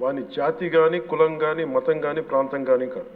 వాని జాతి కానీ కులం కానీ మతం కానీ ప్రాంతం కానీ కాదు.